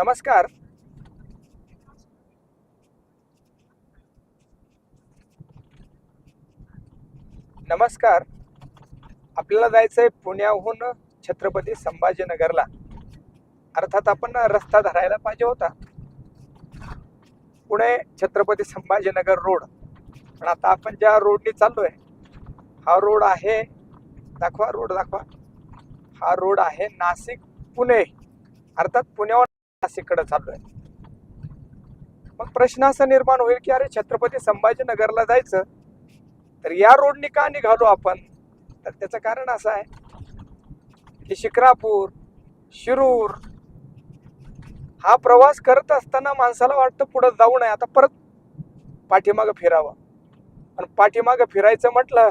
नमस्कार. नमस्कार. आपल्याला जायचंय पुण्याहून छत्रपती संभाजीनगरला. अर्थात आपण रस्ता धरायला पाहिजे होता. पुणे छत्रपती संभाजीनगर रोड. पण आता आपण ज्या रोडनी चाललोय हा रोड आहे दाखवा रोड दाखवा. हा रोड आहे नाशिक पुणे. अर्थात पुण्यावर नाशिककडे चाललोय मग प्रश्न असा निर्माण होईल की अरे छत्रपती संभाजीनगरला जायचं तर या रोडनी का निघालो आपण? तर त्याचं कारण असं आहे की शिक्रापूर शिरूर हा प्रवास करत असताना माणसाला वाटतं पुढं जाऊ नये. आता परत पाठीमागं फिरावं. आणि पाठीमागं फिरायचं म्हटलं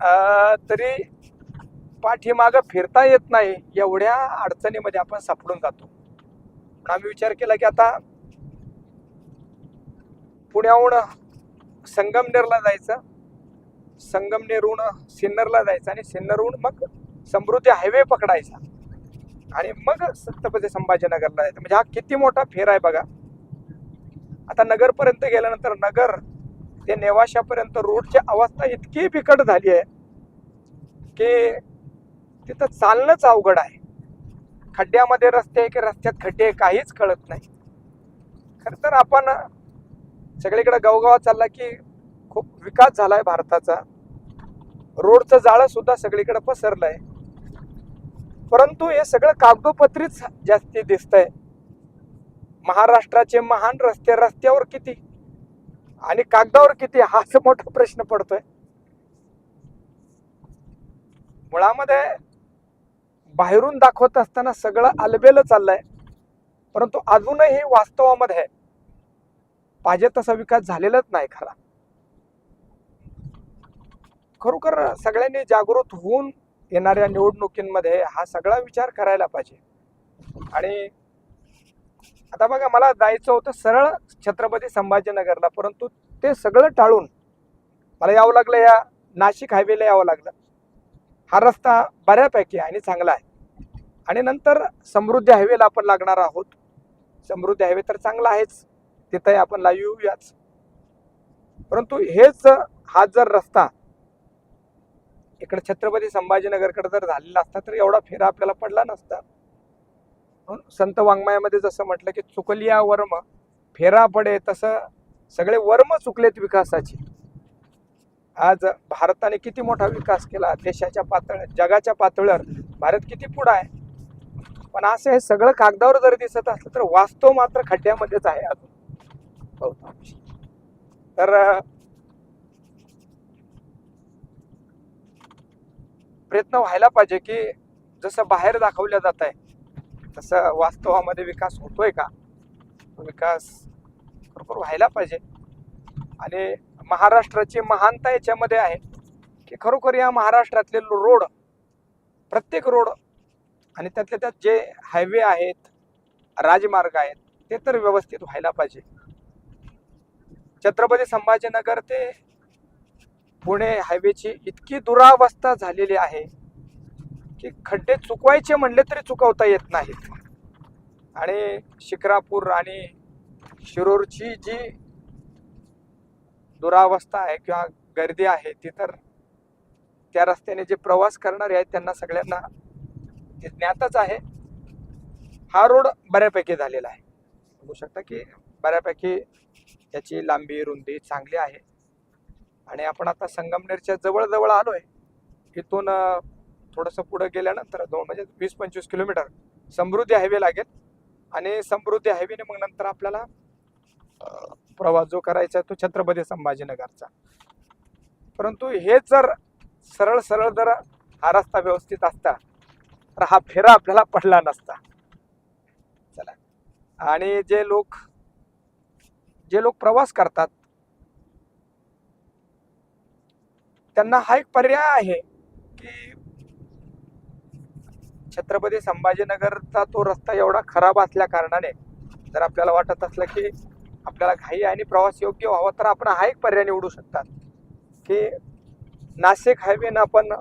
अं, तरी पाठीमागं फिरता येत नाही एवढ्या अडचणीमध्ये आपण सापडून जातो. आम्ही विचार केला की आता पुण्याहून संगमनेरला जायचं. संगमनेरहून सिन्नरला जायचं आणि सिन्नरहून मग समृद्धी हायवे पकडायचा. आणि मग छत्रपती संभाजीनगरला जायचं. म्हणजे हा किती मोठा फेर आहे बघा. आता नगरपर्यंत गेल्यानंतर नगर ते नेवाशापर्यंत रोडची अवस्था इतकी बिकट झाली आहे की तिथं चालणंच अवघड आहे. खड्ड्यामध्ये रस्ते आहे की रस्त्यात खड्डे आहे काहीच कळत नाही. खरं तर आपण सगळीकडे गावगावात चालला की खूप विकास झाला आहे भारताचा. रोडचं जाळं सुद्धा सगळीकडे आहे परंतु हे सगळं कागदोपत्रीच जास्ती दिसतंय. महाराष्ट्राचे महान रस्ते रस्त्यावर किती? आणि कागदावर किती? हाच मोठा प्रश्न पडतोय. मुळामध्ये बाहेरून दाखवत असताना सगळं आलबेलं चाललंय. परंतु अजूनही वास्तवामध्ये पाहिजे तसा विकास झालेलाच नाही खरा. खरोखर सगळ्यांनी जागृत होऊन येणाऱ्या निवडणुकींमध्ये हा सगळा विचार करायला पाहिजे. आणि आता बघा मला जायचं होतं सरळ छत्रपती संभाजीनगरला परंतु ते सगळं टाळून मला यावं लागलं या नाशिक हायवेला यावं लागलं. हा रस्ता बऱ्यापैकी आहे आणि चांगला आहे. आणि नंतर समृद्धी हायवेला आपण लागणार आहोत. समृद्धी हायवे तर चांगला आहेच. तिथंही आपण लाईव्ह येऊयाच परंतु हेच हा जर रस्ता इकडे छत्रपती संभाजीनगरकडे जर झालेला असता तर एवढा फेरा आपल्याला पडला नसता. म्हणून संत वाङ्मयामध्ये जसं म्हटलं की चुकलिया वर्म फेरा पडे तसं सगळे वर्म चुकलेत विकासाचे. आज भारताने किती मोठा विकास केला देशाच्या पातळ्या जगाच्या पातळीवर भारत किती पुढं आहे? पण असं हे सगळं कागदावर जर दिसत असलं तर वास्तव मात्र खड्ड्यामध्येच आहे अजून. तर प्रयत्न व्हायला पाहिजे की जसं बाहेर दाखवल्या जात आहे तसं वास्तवामध्ये विकास होतोय का? तो विकास बरोबर व्हायला पाहिजे. आणि महाराष्ट्राची महानता याच्यामध्ये आहे की खरोखर या महाराष्ट्रातले रोड प्रत्येक रोड आणि त्यातल्या त्यात जे हायवे आहेत राजमार्ग आहेत ते तर व्यवस्थित व्हायला पाहिजे. छत्रपती संभाजीनगर ते पुणे हायवेची इतकी दुरावस्था झालेली आहे की खड्डे चुकवायचे म्हणले तरी चुकवता येत नाहीत. आणि शिक्रापूर आणि शिरूरची जी दुरावस्था आहे किंवा गर्दी आहे ती तर त्या रस्त्याने जे प्रवास करणारे आहेत त्यांना सगळ्यांना ते ज्ञातच आहे हा रोड बऱ्यापैकी झालेला आहे. बघू शकता की बऱ्यापैकी त्याची लांबी रुंदी चांगली आहे. आणि आपण आता संगमनेरच्या जवळजवळ आलो आहे इथून थोडंसं पुढं गेल्यानंतर दोन म्हणजे वीस पंचवीस किलोमीटर समृद्धी हायवे लागेल. आणि समृद्धी हायवेने मग नंतर आपल्याला प्रवास जो करायचा तो छत्रपती संभाजीनगरचा. परंतु हे जर सरळ सरळ जर हा रस्ता व्यवस्थित असता तर हा फेरा आपल्याला पडला नसता. चला. आणि जे लोक जे लोक प्रवास करतात त्यांना हा एक पर्याय आहे की छत्रपती संभाजीनगरचा तो रस्ता एवढा खराब असल्या कारणाने जर आपल्याला वाटत असलं की आपल्याला घाई आणि प्रवास योग्य व्हावा तर आपण हा एक पर्याय निवडू शकतात. की नाशिक हायवेनं आपण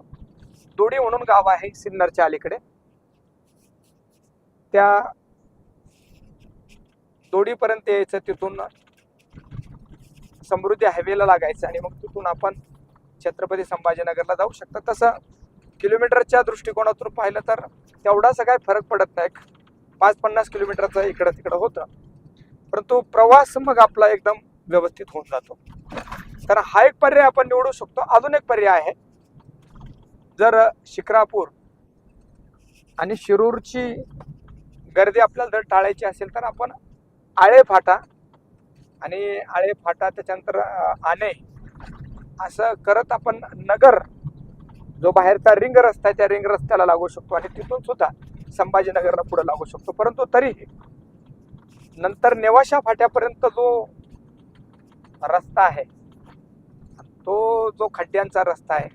दोडी म्हणून गाव आहे सिन्नरच्या अलीकडे. त्या दोडीपर्यंत यायचं तिथून समृद्धी हायवेला लागायचं आणि मग तिथून आपण छत्रपती संभाजीनगरला जाऊ शकता. तसं किलोमीटरच्या दृष्टिकोनातून पाहिलं तर तेवढासा काय फरक पडत नाही. पाच पन्नास किलोमीटरचा इकडं तिकडं होतं. परंतु प्रवास मग आपला एकदम व्यवस्थित होऊन जातो. तर हा एक पर्याय आपण निवडू शकतो. अजून एक पर्याय आहे. जर शिक्रापूर आणि शिरूरची गर्दी आपल्याला जर टाळायची असेल तर आपण आळे फाटा आणि आळे फाटा त्याच्यानंतर आणे असं करत आपण नगर जो बाहेरचा रिंग रस्ता आहे त्या रिंग रस्त्याला लागू शकतो आणि तिथून सुद्धा संभाजीनगरला पुढे लागू शकतो. परंतु तरीही नंतर नेवाशा फाट्यापर्यंत जो रस्ता आहे तो जो खड्ड्यांचा रस्ता आहे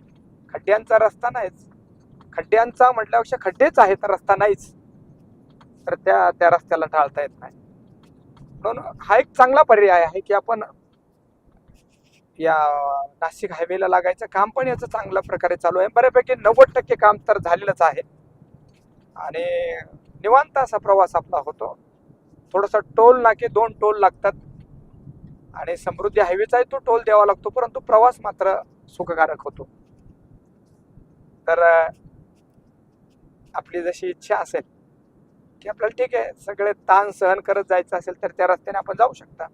खड्ड्यांचा रस्ता नाहीच. खड्ड्यांचा म्हटल्यापेक्षा खड्डेच आहेत रस्ता नाहीच. तर त्या त्या रस्त्याला टाळता येत नाही. म्हणून हा एक चांगला पर्याय आहे की आपण या नाशिक हायवेला लागायचं काम पण याचं चांगल्या प्रकारे चालू आहे. बऱ्यापैकी नव्वद टक्के काम तर झालेलंच आहे. आणि निवांत असा प्रवास आपला होतो. थोडासा टोल नाके दोन टोल लागतात. आणि समृद्धी हायवेचाही तो टोल द्यावा लागतो परंतु प्रवास मात्र सुखकारक होतो. तर आपली जशी इच्छा असेल की आपल्याला ठीक आहे. सगळे ताण सहन करत जायचं असेल तर त्या रस्त्याने आपण जाऊ शकता.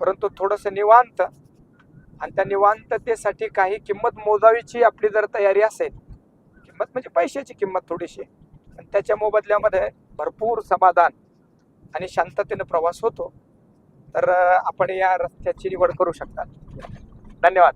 परंतु थोडंसं निवांत आणि त्या निवांततेसाठी काही किंमत मोजावीची आपली जर तयारी असेल किंमत म्हणजे पैशाची किंमत थोडीशी आणि त्याच्या मोबदल्यामध्ये भरपूर समाधान आणि शांततेने प्रवास होतो. तर आपण या रस्त्याची निवड करू शकता. धन्यवाद.